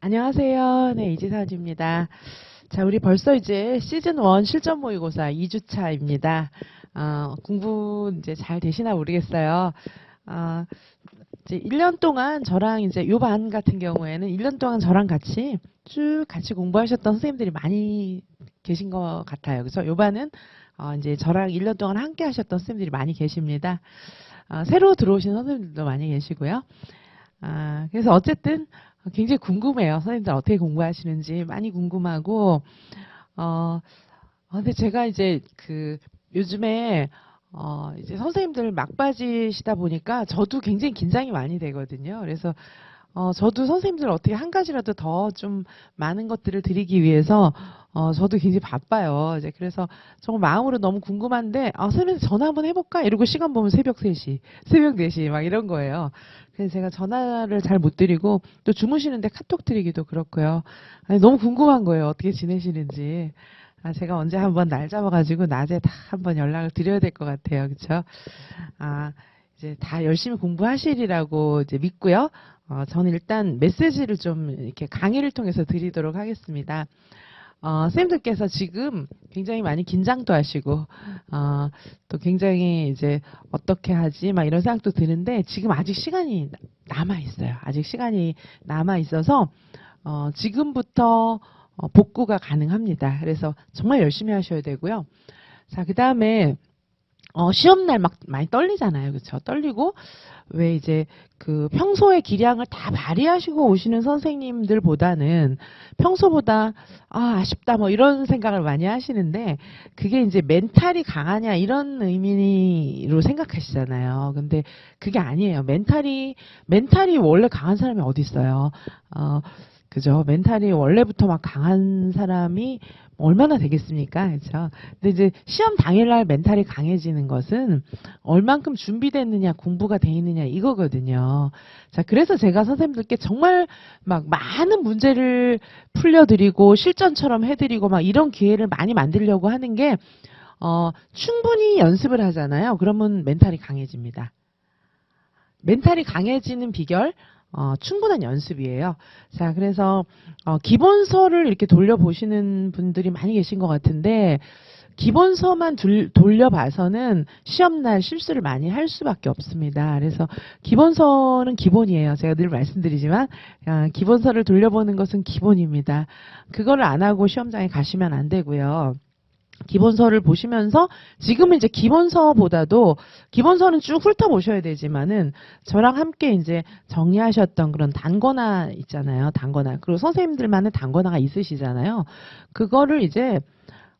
안녕하세요. 네, 이지선입니다. 자, 우리 벌써 이제 시즌 1 실전 모의고사 2주차입니다. 어, 공부 이제 잘 되시나 모르겠어요. 어, 이제 1년 동안 저랑 이제 요반 같은 경우에는 1년 동안 저랑 같이 쭉 같이 공부하셨던 선생님들이 많이 계신 것 같아요. 그래서 요 반은 어, 이제 저랑 1년 동안 함께 하셨던 선생님들이 많이 계십니다. 어, 새로 들어오신 선생님들도 많이 계시고요. 아, 그래서 어쨌든 굉장히 궁금해요. 선생님들 어떻게 공부하시는지 많이 궁금하고, 어, 어, 근데 제가 이제 그 요즘에 어, 이제 선생님들 막바지시다 보니까 저도 굉장히 긴장이 많이 되거든요. 그래서 어, 저도 선생님들 어떻게 한 가지라도 더 좀 많은 것들을 드리기 위해서 어, 저도 굉장히 바빠요. 이제 그래서 정말 마음으로 너무 궁금한데, 아, 선생님 전화 한번 해볼까? 이러고 시간 보면 새벽 3시, 새벽 4시 막 이런 거예요. 그래서 제가 전화를 잘 못 드리고 또 주무시는데 카톡 드리기도 그렇고요. 아니, 너무 궁금한 거예요. 어떻게 지내시는지. 아, 제가 언제 한번 날 잡아가지고 낮에 다 한번 연락을 드려야 될 것 같아요. 그쵸? 아, 이제 다 열심히 공부하시리라고 이제 믿고요. 어, 저는 일단 메시지를 좀 이렇게 강의를 통해서 드리도록 하겠습니다. 어, 선생님들께서 지금 굉장히 많이 긴장도 하시고, 어, 또 굉장히 이제 어떻게 하지, 막 이런 생각도 드는데, 지금 아직 시간이 남아 있어요. 아직 시간이 남아 있어서, 어, 지금부터 어, 복구가 가능합니다. 그래서 정말 열심히 하셔야 되고요. 자, 그 다음에, 어, 시험날 막 많이 떨리잖아요. 그쵸? 떨리고, 왜 이제 그 평소의 기량을 다 발휘하시고 오시는 선생님들보다는 평소보다 아, 아쉽다 뭐 이런 생각을 많이 하시는데 그게 이제 멘탈이 강하냐 이런 의미로 생각하시잖아요. 근데 그게 아니에요. 멘탈이 멘탈이 원래 강한 사람이 어디 있어요. 어, 그죠? 멘탈이 원래부터 막 강한 사람이 얼마나 되겠습니까? 그렇죠? 근데 이제 시험 당일날 멘탈이 강해지는 것은 얼만큼 준비됐느냐, 공부가 돼 있느냐 이거거든요. 자, 그래서 제가 선생님들께 정말 막 많은 문제를 풀려드리고 실전처럼 해드리고 막 이런 기회를 많이 만들려고 하는 게 어, 충분히 연습을 하잖아요. 그러면 멘탈이 강해집니다. 멘탈이 강해지는 비결 어, 충분한 연습이에요. 자, 그래서 어, 기본서를 이렇게 돌려보시는 분들이 많이 계신 것 같은데 기본서만 둘- 돌려봐서는 시험날 실수를 많이 할 수밖에 없습니다. 그래서 기본서는 기본이에요. 제가 늘 말씀드리지만 아, 기본서를 돌려보는 것은 기본입니다. 그거를 안 하고 시험장에 가시면 안 되고요. 기본서를 보시면서 지금은 이제 기본서보다도 기본서는 쭉 훑어보셔야 되지만은 저랑 함께 이제 정리하셨던 그런 단권화 있잖아요. 단권화. 그리고 선생님들만의 단권화가 있으시잖아요. 그거를 이제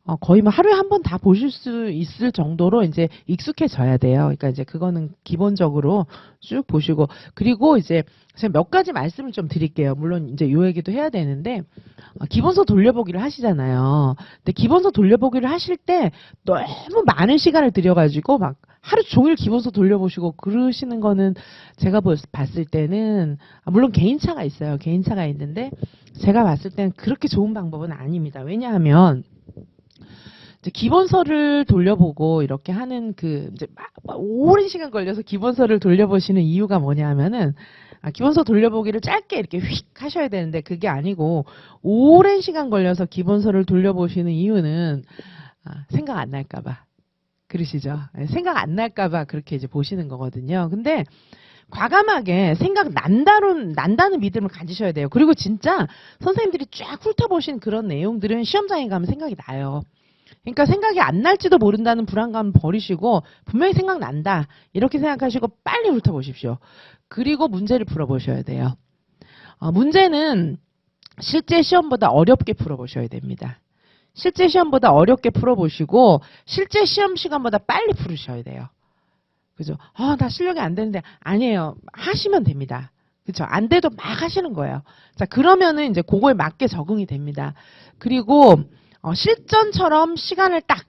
어, 거의 뭐 하루에 한 번 다 보실 수 있을 정도로 이제 익숙해져야 돼요. 그러니까 이제 그거는 기본적으로 쭉 보시고 그리고 이제 제가 몇 가지 말씀을 좀 드릴게요. 물론 이제 요 얘기도 해야 되는데 어, 기본서 돌려보기를 하시잖아요. 근데 기본서 돌려보기를 하실 때 너무 많은 시간을 들여가지고 막 하루 종일 기본서 돌려보시고 그러시는 거는 제가 보- 봤을 때는 아, 물론 개인차가 있어요. 개인차가 있는데 제가 봤을 때는 그렇게 좋은 방법은 아닙니다. 왜냐하면 기본서를 돌려보고 이렇게 하는 그 이제 막- 막 오랜 시간 걸려서 기본서를 돌려보시는 이유가 뭐냐면은 아, 기본서 돌려보기를 짧게 이렇게 휙 하셔야 되는데 그게 아니고 오랜 시간 걸려서 기본서를 돌려보시는 이유는 아, 생각 안 날까봐 그러시죠? 예, 생각 안 날까봐 그렇게 이제 보시는 거거든요. 근데 과감하게 생각 난다로 난다는 믿음을 가지셔야 돼요. 그리고 진짜 선생님들이 쫙 훑어보신 그런 내용들은 시험장에 가면 생각이 나요. 그러니까 생각이 안 날지도 모른다는 불안감 버리시고 분명히 생각난다 이렇게 생각하시고 빨리 훑어보십시오. 그리고 문제를 풀어보셔야 돼요. 어, 문제는 실제 시험보다 어렵게 풀어보셔야 됩니다. 실제 시험보다 어렵게 풀어보시고 실제 시험 시간보다 빨리 풀으셔야 돼요. 그죠? 아, 나 실력이 안 되는데 아니에요. 하시면 됩니다. 그렇죠? 안 돼도 막 하시는 거예요. 자, 그러면은 이제 그거에 맞게 적응이 됩니다. 그리고 어, 실전처럼 시간을 딱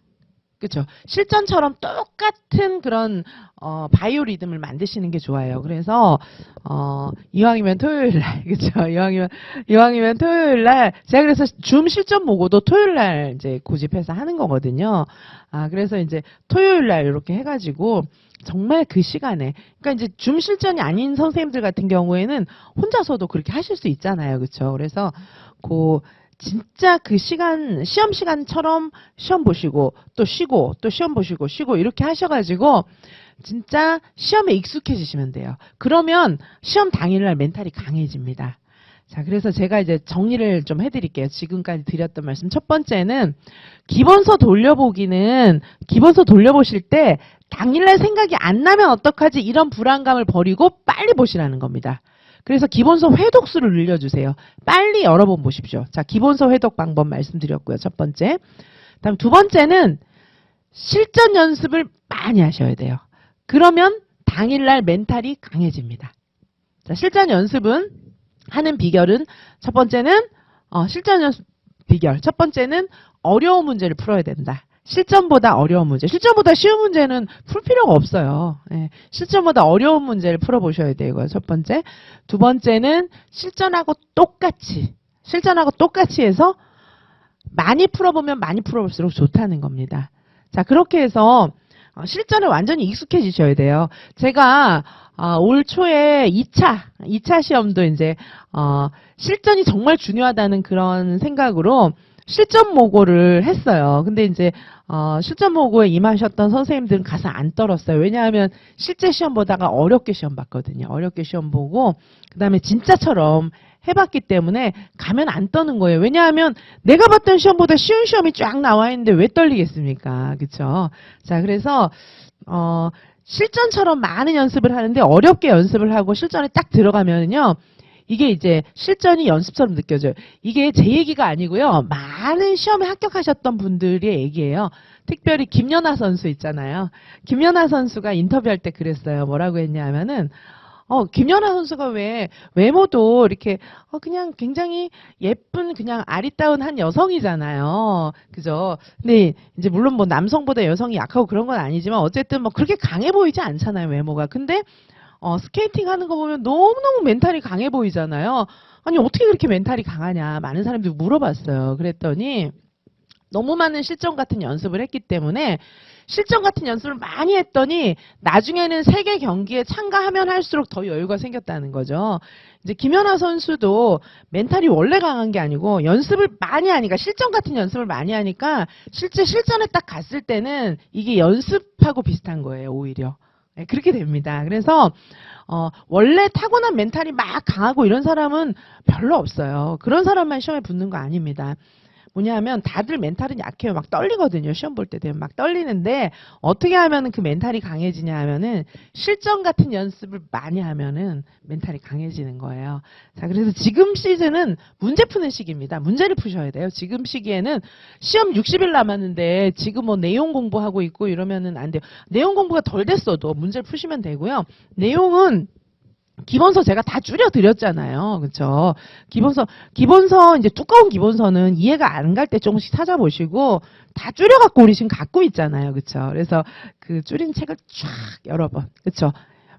그렇죠. 실전처럼 똑같은 그런 어 바이오 리듬을 만드시는 게 좋아요. 그래서 어 이왕이면 토요일 날 그렇죠. 이왕이면 이왕이면 토요일 날 제가 그래서 줌 실전 모고도 토요일 날 이제 고집해서 하는 거거든요. 아 그래서 이제 토요일 날 이렇게 해 가지고 정말 그 시간에 그러니까 이제 줌 실전이 아닌 선생님들 같은 경우에는 혼자서도 그렇게 하실 수 있잖아요. 그렇죠. 그래서 그 진짜 그 시간 시험 시간처럼 시험 보시고 또 쉬고 또 시험 보시고 쉬고 이렇게 하셔가지고 진짜 시험에 익숙해지시면 돼요. 그러면 시험 당일날 멘탈이 강해집니다. 자, 그래서 제가 이제 정리를 좀 해드릴게요. 지금까지 드렸던 말씀. 첫 번째는 기본서 돌려보기는 기본서 돌려보실 때 당일날 생각이 안 나면 어떡하지 이런 불안감을 버리고 빨리 보시라는 겁니다. 그래서 기본서 회독수를 늘려주세요. 빨리 여러 번 보십시오. 자, 기본서 회독 방법 말씀드렸고요. 첫 번째. 다음 두 번째는 실전 연습을 많이 하셔야 돼요. 그러면 당일날 멘탈이 강해집니다. 자, 실전 연습은 하는 비결은 첫 번째는 어, 실전 연습 비결. 첫 번째는 어려운 문제를 풀어야 된다. 실전보다 어려운 문제. 실전보다 쉬운 문제는 풀 필요가 없어요. 예, 실전보다 어려운 문제를 풀어보셔야 되고요. 첫 번째. 두 번째는 실전하고 똑같이, 실전하고 똑같이 해서 많이 풀어보면 많이 풀어볼수록 좋다는 겁니다. 자, 그렇게 해서 어, 실전에 완전히 익숙해지셔야 돼요. 제가 어, 올 초에 2차, 2차 시험도 이제 어, 실전이 정말 중요하다는 그런 생각으로 실전 모고를 했어요. 근데 이제 어, 실전 모고에 임하셨던 선생님들은 가서 안 떨었어요. 왜냐하면 실제 시험 보다가 어렵게 시험 봤거든요. 어렵게 시험 보고 그다음에 진짜처럼 해봤기 때문에 가면 안 떠는 거예요. 왜냐하면 내가 봤던 시험보다 쉬운 시험이 쫙 나와 있는데 왜 떨리겠습니까? 그렇죠? 자, 그래서 어, 실전처럼 많은 연습을 하는데 어렵게 연습을 하고 실전에 딱 들어가면요. 이게 이제 실전이 연습처럼 느껴져요. 이게 제 얘기가 아니고요. 많은 시험에 합격하셨던 분들의 얘기예요. 특별히 김연아 선수 있잖아요. 김연아 선수가 인터뷰할 때 그랬어요. 뭐라고 했냐면은 어, 김연아 선수가 왜 외모도 이렇게 어, 그냥 굉장히 예쁜 그냥 아리따운 한 여성이잖아요. 그죠? 근데 이제 물론 뭐 남성보다 여성이 약하고 그런 건 아니지만 어쨌든 뭐 그렇게 강해 보이지 않잖아요, 외모가. 근데 어, 스케이팅 하는 거 보면 너무너무 멘탈이 강해 보이잖아요. 아니, 어떻게 그렇게 멘탈이 강하냐. 많은 사람들이 물어봤어요. 그랬더니 너무 많은 실전 같은 연습을 했기 때문에 실전 같은 연습을 많이 했더니 나중에는 세계 경기에 참가하면 할수록 더 여유가 생겼다는 거죠. 이제 김연아 선수도 멘탈이 원래 강한 게 아니고 연습을 많이 하니까 실전 같은 연습을 많이 하니까 실제 실전에 딱 갔을 때는 이게 연습하고 비슷한 거예요, 오히려. 네, 그렇게 됩니다. 그래서 어, 원래 타고난 멘탈이 막 강하고 이런 사람은 별로 없어요. 그런 사람만 시험에 붙는 거 아닙니다. 뭐냐면 다들 멘탈은 약해요. 막 떨리거든요. 시험 볼 때 되면 막 떨리는데 어떻게 하면 그 멘탈이 강해지냐 하면은 실전 같은 연습을 많이 하면은 멘탈이 강해지는 거예요. 자, 그래서 지금 시즌은 문제 푸는 시기입니다. 문제를 푸셔야 돼요. 지금 시기에는 시험 60일 남았는데 지금 뭐 내용 공부하고 있고 이러면은 안 돼요. 내용 공부가 덜 됐어도 문제를 푸시면 되고요. 내용은 기본서 제가 다 줄여 드렸잖아요. 그렇죠? 기본서 기본서 이제 두꺼운 기본서는 이해가 안 갈 때 조금씩 찾아보시고 다 줄여 갖고 우리 지금 갖고 있잖아요. 그렇죠? 그래서 그 줄인 책을 쫙 여러 번. 그렇죠?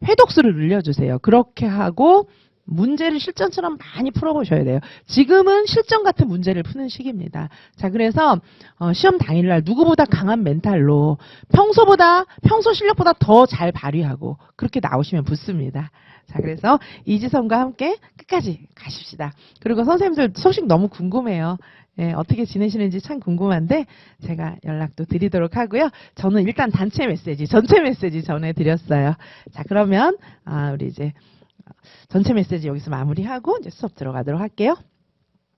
회독수를 늘려 주세요. 그렇게 하고 문제를 실전처럼 많이 풀어보셔야 돼요. 지금은 실전 같은 문제를 푸는 시기입니다. 자, 그래서 어, 시험 당일날 누구보다 강한 멘탈로 평소보다 평소 실력보다 더 잘 발휘하고 그렇게 나오시면 붙습니다. 자, 그래서 이지성과 함께 끝까지 가십시다. 그리고 선생님들 소식 너무 궁금해요. 예, 어떻게 지내시는지 참 궁금한데 제가 연락도 드리도록 하고요. 저는 일단 단체 메시지, 전체 메시지 전해드렸어요. 자, 그러면 아, 우리 이제 전체 메시지 여기서 마무리하고 이제 수업 들어가도록 할게요.